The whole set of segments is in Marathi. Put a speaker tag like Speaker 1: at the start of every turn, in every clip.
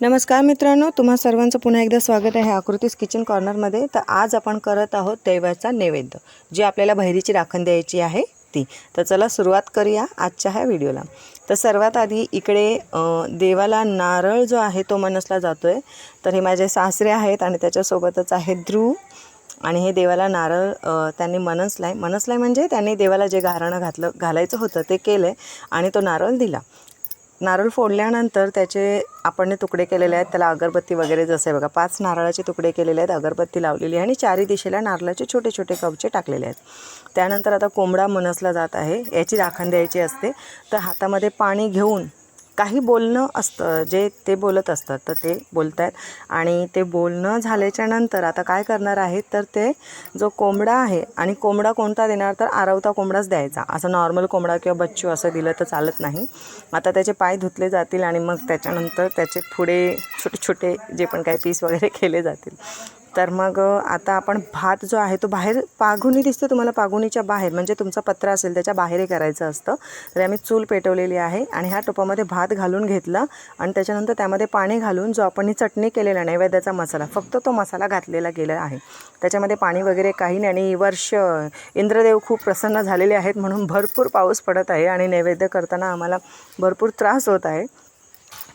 Speaker 1: नमस्कार मित्रांनो तुम्हा सर्वांचं पुन्हा एकदा स्वागत आहे आकृतीस किचन कॉर्नरमध्ये. तर आज आपण करत आहोत दैवाचा नैवेद्य जी आपल्याला बहिरीची राखण द्यायची आहे ती. तर चला सुरुवात करूया आजच्या ह्या व्हिडिओला. तर सर्वात आधी इकडे देवाला नारळ जो आहे तो मनसला जातो आहे तर हे माझे सासरे आहेत आणि त्याच्यासोबतच आहे ध्रुव आणि हे देवाला नारळ त्यांनी मनसलाय. मनसलाय म्हणजे त्यांनी देवाला जे गारणं घातलं घालायचं होतं ते केलं आहे आणि तो नारळ दिला. नारळ फोडल्यानंतर त्याचे आपण तुकडे केलेले आहेत त्याला अगरबत्ती वगैरे जसे आहे बघा पाच नारळाचे तुकडे केलेले आहेत अगरबत्ती लावलेली आहे आणि चारी दिशेला नारळाचे छोटे छोटे कवचे टाकलेले आहेत. त्यानंतर आता कोंबडा मनसला जात आहे याची राखण द्यायची असते. तर हातामध्ये पाणी घेऊन काही बोलणं असतं जे ते बोलत असतात तर ते बोलत आहेत आणि ते बोलणं झाल्याच्यानंतर आता काय करणार आहेत तर ते जो कोंबडा आहे आणि कोंबडा कोणता देणार तर आरवता कोंबडाच द्यायचा. असं नॉर्मल कोंबडा किंवा बच्चू असं दिलं तर चालत नाही. आता त्याचे पाय धुतले जातील आणि मग त्याच्यानंतर त्याचे पुढे छोटे छोटे जे पण काही पीस वगैरे केले जातील. तर मग आता आपण भात जो आहे तो बाहेर पाघुणी दिसते तुम्हाला पाघुणीच्या बाहेर. म्हणजे तुमचा पत्रा असेल त्याच्या बाहेरही करायचं असतं. तर आम्ही चूल पेटवलेली आहे आणि ह्या टोपामध्ये भात घालून घेतला आणि त्याच्यानंतर त्यामध्ये पाणी घालून जो आपण ही चटणी केलेला नैवेद्याचा मसाला फक्त तो मसाला घातलेला गेला आहे. त्याच्यामध्ये पाणी वगैरे काही नाही आणि वर्ष इंद्रदेव खूप प्रसन्न झालेले आहेत म्हणून भरपूर पाऊस पडत आहे आणि नैवेद्य करताना आम्हाला भरपूर त्रास होत आहे.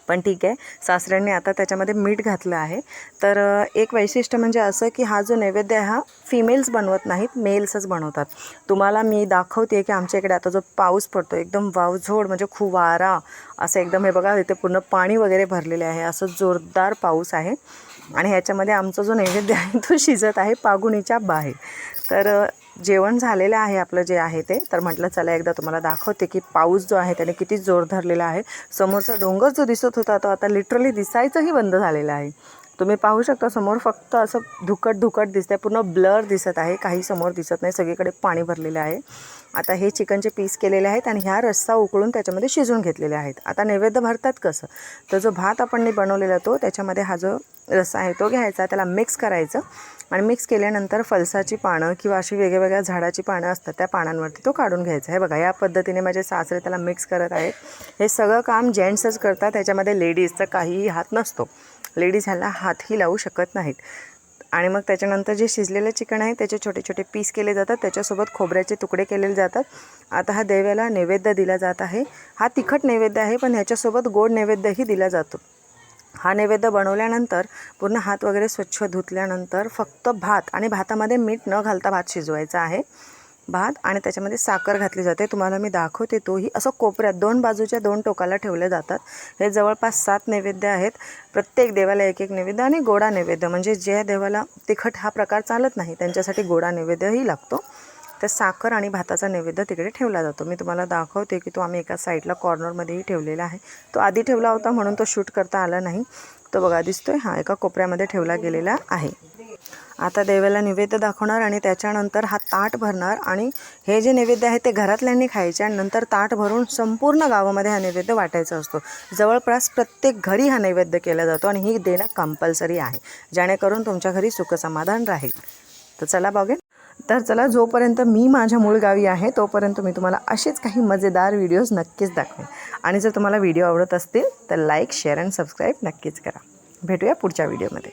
Speaker 1: पण ठीक आहे. सासऱ्यांनी आता त्याच्यामध्ये मीठ घातलं आहे. तर एक वैशिष्ट्य म्हणजे असं की हा जो नैवेद्य आहे हा फिमेल्स बनवत नाहीत मेल्सच बनवतात. तुम्हाला मी दाखवते की आमच्या इकडे आता जो पाऊस पडतो एकदम वावझोड म्हणजे खुवारा असं एकदम हे बघा इथे पूर्ण पाणी वगैरे भरलेले आहे. असं जोरदार पाऊस आहे. आणि ह्याच्यामध्ये आमचा जो नैवेद्य आहे तो शिजत आहे पागुणीच्या बाहेर. तर जेवण झालेलं आहे आपलं जे आहे ते. तर म्हटलं चला एकदा तुम्हाला दाखवते की पाऊस जो आहे त्याने किती जोर धरलेला आहे. समोरचा डोंगर जो दिसत होता तो आता लिटरली दिसायचंही बंद झालेला आहे. तुम्ही पाहू शकता समोर फक्त असं धुकट धुकट दिसतंय पूर्ण ब्लर दिसत आहे काही समोर दिसत नाही सगळीकडे पाणी भरलेलं आहे. आता हे चिकनचे पीस केलेले आहेत आणि ह्या रस्सा उकळून त्याच्यामध्ये शिजवून घेतलेले आहेत. आता नैवेद्य भरतात कसं? तर जो भात आपण बनवलेला तो त्याच्यामध्ये हा जो रस्सा आहे तो घ्यायचा त्याला मिक्स करायचं आणि मिक्स केल्यानंतर फलसाची पानं किंवा अशी वेगवेगळ्या झाडाची पानं असतात त्या पानांवरती तो काढून घ्यायचा. हे बघा या पद्धतीने माझे सासरे त्याला मिक्स करत आहेत. हे सगळं काम जेंट्सच करतात त्याच्यामध्ये लेडीजचा काहीही हात नसतो. लेडीज ह्याला हातही लावू शकत नाहीत. आणि मग त्याच्यानंतर जे शिजलेलं चिकन आहे त्याचे छोटे छोटे पीस केले जातात. त्याच्यासोबत खोबऱ्याचे तुकडे केलेले जातात. आता हा देव्याला नैवेद्य दिला जात आहे. हा तिखट नैवेद्य आहे पण ह्याच्यासोबत गोड नैवेद्यही दिला जातो. हा नैवेद्य बनवल्यानंतर पूर्ण हात वगैरे स्वच्छ धुतल्यानंतर फक्त भात आणि भातामध्ये मीठ न घालता भात शिजवायचा आहे. भात आणि त्याच्यामध्ये साखर घातली जाते. तुम्हाला मी दाखवते तोही असं कोपऱ्यात दोन बाजूच्या दोन टोकाला ठेवले जातात. हे जवळपास सात नैवेद्य आहेत. प्रत्येक देवाला एक एक नैवेद्य आणि गोडा नैवेद्य. म्हणजे ज्या देवाला तिखट हा प्रकार चालत नाही त्यांच्यासाठी गोडा नैवेद्यही लागतो. तर साखर आणि भाताचा नैवेद्य तिकडे ठेवला जातो. मी तुम्हाला दाखवते की तो आम्ही एका साईडला कॉर्नरमध्येही ठेवलेला आहे. तो आधी ठेवला होता म्हणून तो शूट करता आला नाही. तो बघा दिसतोय? हा एका कोपऱ्यामध्ये ठेवला गेलेला आहे. आता देवाला नैवेद्य दाखवणार आणि त्याच्यानंतर हा ताट भरणार आणि हे जे नैवेद्य आहे ते घरातल्यांनी खायचे आणि नंतर ताट भरून संपूर्ण गावामध्ये हा नैवेद्य वाटायचा असतो. जवळपास प्रत्येक घरी हा नैवेद्य केला जातो आणि ही देणं कंपल्सरी आहे. जेणेकरून तुमच्या घरी सुखसमाधान राहील. तर चला बघेन तर चला जोपर्यंत मी माझ्या मूळ गावी आहे तोपर्यंत मी तुम्हाला असेच काही मजेदार व्हिडिओज नक्कीच दाखवेन. आणि जर तुम्हाला व्हिडिओ आवडत असतील तर लाईक शेअर अँड सबस्क्राईब नक्कीच करा. भेटूया पुढच्या व्हिडिओमध्ये